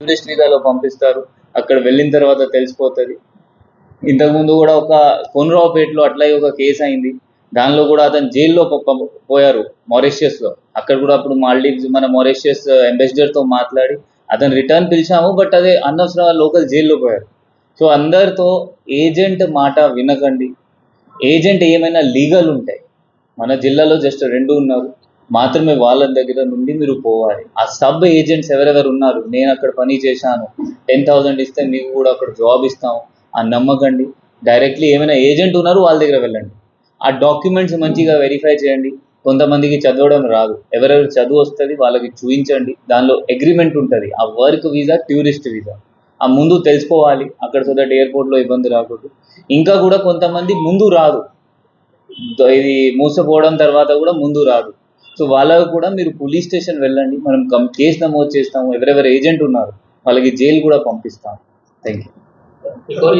Tourist వీసాలో పంపిస్తారు. అక్కడ వెళ్ళిన తర్వాత తెలిసిపోతుంది. ఇంతకుముందు కూడా ఒక కొనురావుపేటలో అట్లాగే ఒక కేసు అయింది. దానిలో కూడా అతను జైల్లో పోయారు మారిషియస్లో అక్కడ కూడా అప్పుడు మాల్డీవ్స్ మన మారిషియస్ అంబాసిడర్తో మాట్లాడి అతను రిటర్న్ పిలిచాము బట్ అదే అనవసర లోకల్ జైల్లో పోయారు. సో అందరితో ఏజెంట్ మాట వినకండి. ఏజెంట్ ఏమైనా లీగల్ ఉంటాయి. మన జిల్లాలో జస్ట్ రెండు ఉన్నారు. మాత్రమే వాళ్ళ దగ్గర నుండి మీరు పోవాలి. ఆ సబ్ ఏజెంట్స్ ఎవరెవరు ఉన్నారు? నేను అక్కడ పని చేశాను. టెన్ థౌసండ్ ఇస్తే మీకు కూడా అక్కడ జాబ్ ఇస్తాం ఆ నమ్మకండి. డైరెక్ట్లీ ఏమైనా ఏజెంట్ ఉన్నారు వాళ్ళ దగ్గర వెళ్ళండి. ఆ డాక్యుమెంట్స్ మంచిగా వెరిఫై చేయండి. కొంతమందికి చదవడం రాదు. ఎవరెవరు చదువు వస్తుంది వాళ్ళకి చూపించండి దానిలో అగ్రిమెంట్ ఉంటుంది. ఆ వర్క్ వీసా టూరిస్ట్ వీసా ఆ ముందు తెలుసుకోవాలి. అక్కడ సో దట్ ఎయిర్పోర్ట్లో ఇబ్బంది రాకూడదు. ఇంకా కూడా కొంతమంది ముందు రాదు. ఇది మూసపోవడం తర్వాత కూడా ముందు రాదు. సో వాళ్ళకు కూడా మీరు పోలీస్ స్టేషన్ వెళ్ళండి. మనం కం కేసు నమోదు చేస్తాము. ఎవరెవరు ఏజెంట్ ఉన్నారు వాళ్ళకి జైలు కూడా పంపిస్తాం థ్యాంక్ యూ